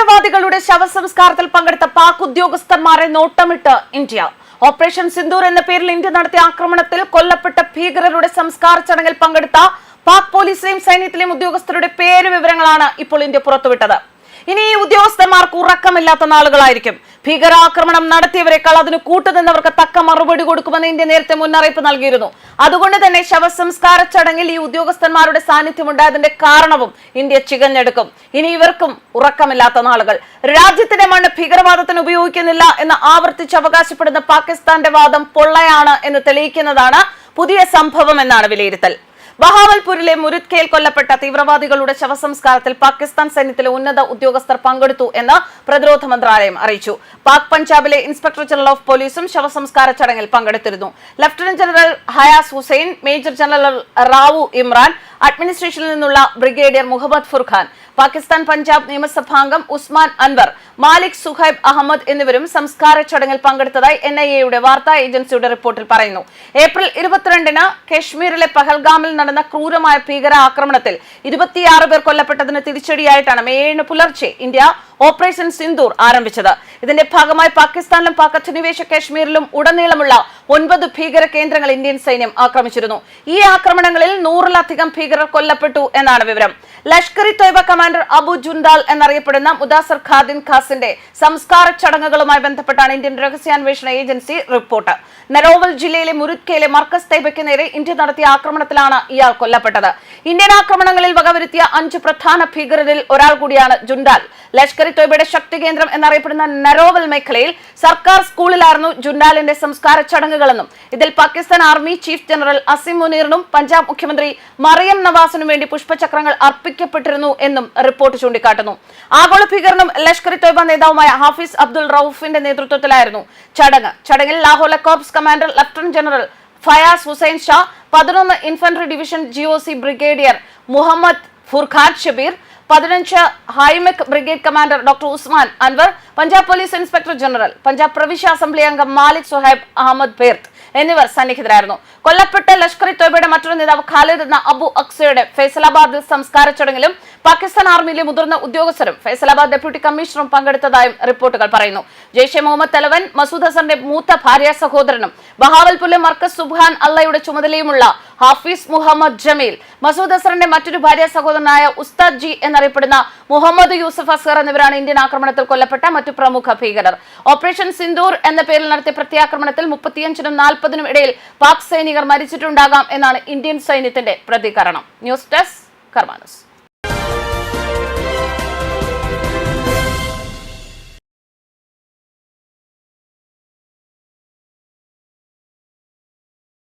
തീവ്രവാദികളുടെ ശവസംസ്കാരത്തിൽ പങ്കെടുത്ത പാക് ഉദ്യോഗസ്ഥന്മാരെ നോട്ടമിട്ട് ഇന്ത്യ. ഓപ്പറേഷൻ സിന്ദൂർ എന്ന പേരിൽ ഇന്ത്യ നടത്തിയ ആക്രമണത്തിൽ കൊല്ലപ്പെട്ട ഭീകരരുടെ സംസ്കാര ചടങ്ങിൽ പങ്കെടുത്ത പാക് പോലീസിലെയും സൈന്യത്തിലെയും ഉദ്യോഗസ്ഥരുടെ പേര് വിവരങ്ങളാണ് ഇപ്പോൾ ഇന്ത്യ പുറത്തുവിട്ടത്. ഇനി ഈ ഉദ്യോഗസ്ഥന്മാർക്ക് ഉറക്കമില്ലാത്ത നാളുകളായിരിക്കും. ഭീകരാക്രമണം നടത്തിയവരെക്കാൾ അതിന് കൂട്ടുനിന്നവർക്ക് തക്ക മറുപടി കൊടുക്കുമെന്ന് ഇന്ത്യ നേരത്തെ മുന്നറിയിപ്പ് നൽകിയിരുന്നു. അതുകൊണ്ട് തന്നെ ശവസംസ്കാര ചടങ്ങിൽ ഈ ഉദ്യോഗസ്ഥന്മാരുടെ സാന്നിധ്യം ഉണ്ടായതിന്റെ കാരണവും ഇന്ത്യ ചികഞ്ഞെടുക്കും. ഇനി ഇവർക്കും ഉറക്കമില്ലാത്ത നാളുകൾ. രാജ്യത്തിന്റെ മണ്ണ് ഭീകരവാദത്തിന് ഉപയോഗിക്കുന്നില്ല എന്ന് ആവർത്തിച്ച് അവകാശപ്പെടുന്ന പാകിസ്ഥാന്റെ വാദം പൊള്ളയാണ് എന്ന് തെളിയിക്കുന്നതാണ് പുതിയ സംഭവം എന്നാണ് വിലയിരുത്തൽ. ബഹാവൽപൂരിലെ മുരുത്കയിൽ കൊല്ലപ്പെട്ട തീവ്രവാദികളുടെ ശവസംസ്കാരത്തിൽ പാകിസ്ഥാൻ സൈന്യത്തിലെ ഉന്നത ഉദ്യോഗസ്ഥർ പങ്കെടുത്തു എന്ന് പ്രതിരോധ മന്ത്രാലയം അറിയിച്ചു. പാക് പഞ്ചാബിലെ ഇൻസ്പെക്ടർ ജനറൽ ഓഫ് പോലീസും ശവസംസ്കാര ചടങ്ങിൽ പങ്കെടുത്തിരുന്നു. Lieutenant general Hayas Hussain major general Rao Imran അഡ്മിനിസ്ട്രേഷനിൽ നിന്നുള്ള ബ്രിഗേഡിയർ മുഹമ്മദ് ഫുർഖാൻ പാകിസ്ഥാൻ പഞ്ചാബ് നിയമസഭാംഗം ഉസ്മാൻ അൻവർ മാലിക് സുഹൈബ് അഹമ്മദ് എന്നിവരും സംസ്കാര ചടങ്ങിൽ പങ്കെടുത്തതായി എൻ ഐ എയുടെ വാർത്താ ഏജൻസിയുടെ റിപ്പോർട്ടിൽ പറയുന്നു. ഏപ്രിൽ ഇരുപത്തിരണ്ടിന് കശ്മീരിലെ പഹൽഗാമിൽ നടന്ന ക്രൂരമായ ഭീകര ആക്രമണത്തിൽ ഇരുപത്തിയാറ് പേർ കൊല്ലപ്പെട്ടതിന് തിരിച്ചടിയായിട്ടാണ് മെയ് ഏഴിന് പുലർച്ചെ ഇന്ത്യ ഓപ്പറേഷൻ സിന്ദൂർ ആരംഭിച്ചത്. ഇതിന്റെ ഭാഗമായി പാകിസ്ഥാനിലും പാക് കശ്മീരിലും ഉടനീളമുള്ള ഒൻപത് ഭീകര കേന്ദ്രങ്ങൾ ഇന്ത്യൻ സൈന്യം ആക്രമിച്ചിരുന്നു. ഈ ആക്രമണങ്ങളിൽ നൂറിലധികം ഭീകരർ കൊല്ലപ്പെട്ടു എന്നാണ് വിവരം. ലഷ്കർ ഇ തോയ്ബ കമാൻഡർ അബു ജുൻദാൽ എന്നറിയപ്പെടുന്ന മുദാസർ ഖാദിൻ ഖാസിന്റെ സംസ്കാര ചടങ്ങുകളുമായി ബന്ധപ്പെട്ടാണ് ഇന്ത്യൻ രഹസ്യാന്വേഷണ ഏജൻസി റിപ്പോർട്ട്. നരോവൽ ജില്ലയിലെ മുരുത്കയിലെ മർക്കസ് തൈബയ്ക്ക് നേരെ ഇന്ത്യ നടത്തിയ ആക്രമണത്തിലാണ് ഇയാൾ കൊല്ലപ്പെട്ടത്. ഇന്ത്യൻ ആക്രമണങ്ങളിൽ വകവരുത്തിയ അഞ്ച് പ്രധാന ഭീകരരിൽ ഒരാൾ കൂടിയാണ് ജുൻഡാൽ ലഷ്കർ ഇ തോയ്ബയുടെ ശക്തി കേന്ദ്രം എന്നറിയപ്പെടുന്ന നരോവൽ മേഖലയിൽ സർക്കാർ സ്കൂളിലായിരുന്നു ജുൻഡാലിന്റെ സംസ്കാര ചടങ്ങുകളെന്നും ഇതിൽ Pakistan army chief general Asim മുനീറിനും Punjab മുഖ്യമന്ത്രി മറിയം നവാസിനും വേണ്ടി പുഷ്പചക്രങ്ങൾ അർപ്പിക്കപ്പെട്ടിരുന്നു എന്നും റിപ്പോർട്ട് ചൂണ്ടിക്കാട്ടുന്നു. ആഗോള ഭീകരനും ലഷ്കർ തൊയ്ബ നേതാവുമായ ഹാഫിസ് അബ്ദുൾ റൌഫിന്റെ നേതൃത്വത്തിലായിരുന്നു ചടങ്ങ്. ചടങ്ങിൽ Lahore corps commander lieutenant general Fayaz Hussain Shah പതിനൊന്ന് infantry division GOC brigadier Muhammad Furqan Shabbir പതിനഞ്ച് ഹൈമെക് brigade commander doctor Usman Anwar Punjab police inspector general Punjab പ്രവിശ്യ അസംബ്ലി അംഗം മാലിക് സുഹൈബ് അഹമ്മദ് ബേർത്ത് എന്നിവർ സന്നിഹിതരായിരുന്നു. കൊല്ലപ്പെട്ട ലഷ്കർ ഇ തോയ്ബയുടെ മറ്റൊരു നേതാവ് ഖാലിദ് എന്ന അബു അക്സയുടെ ഫൈസലാബാദിൽ സംസ്കാര ചടങ്ങിലും പാകിസ്ഥാൻ ആർമിയിലെ മുതിർന്ന ഉദ്യോഗസ്ഥരും ഫൈസലാബാദ് ഡെപ്യൂട്ടി കമ്മീഷണറും പങ്കെടുത്തതായും റിപ്പോർട്ടുകൾ പറയുന്നു. ജെയ്ഷെ മുഹമ്മദ് തലവൻ മസൂദ് ഹസന്റെ മൂത്ത ഭാര്യ സഹോദരനും ബഹാവൽപൂരിലെ മർക്കസ് സുബ്ഹാൻ അള്ളയുടെ ചുമതലയുമുള്ള ഹാഫീസ് മുഹമ്മദ് ജമീൽ മസൂദ് അസറിന്റെ മറ്റൊരു ഭാര്യ സഹോദരനായ ഉസ്താദ് ജി എന്നറിയപ്പെടുന്ന മുഹമ്മദ് യൂസഫ് അസ്ഹർ എന്നിവരാണ് ഇന്ത്യൻ ആക്രമണത്തിൽ കൊല്ലപ്പെട്ട മറ്റു പ്രമുഖ ഭീകരർ. ഓപ്പറേഷൻ സിന്ദൂർ എന്ന പേരിൽ നടത്തിയ പ്രത്യാക്രമണത്തിൽ മുപ്പത്തിയഞ്ചിനും നാൽപ്പതിനും ഇടയിൽ പാക് സൈനികർ മരിച്ചിട്ടുണ്ടാകാം എന്നാണ് ഇന്ത്യൻ സൈന്യത്തിന്റെ പ്രതികരണം. News desk കർമാനസ്.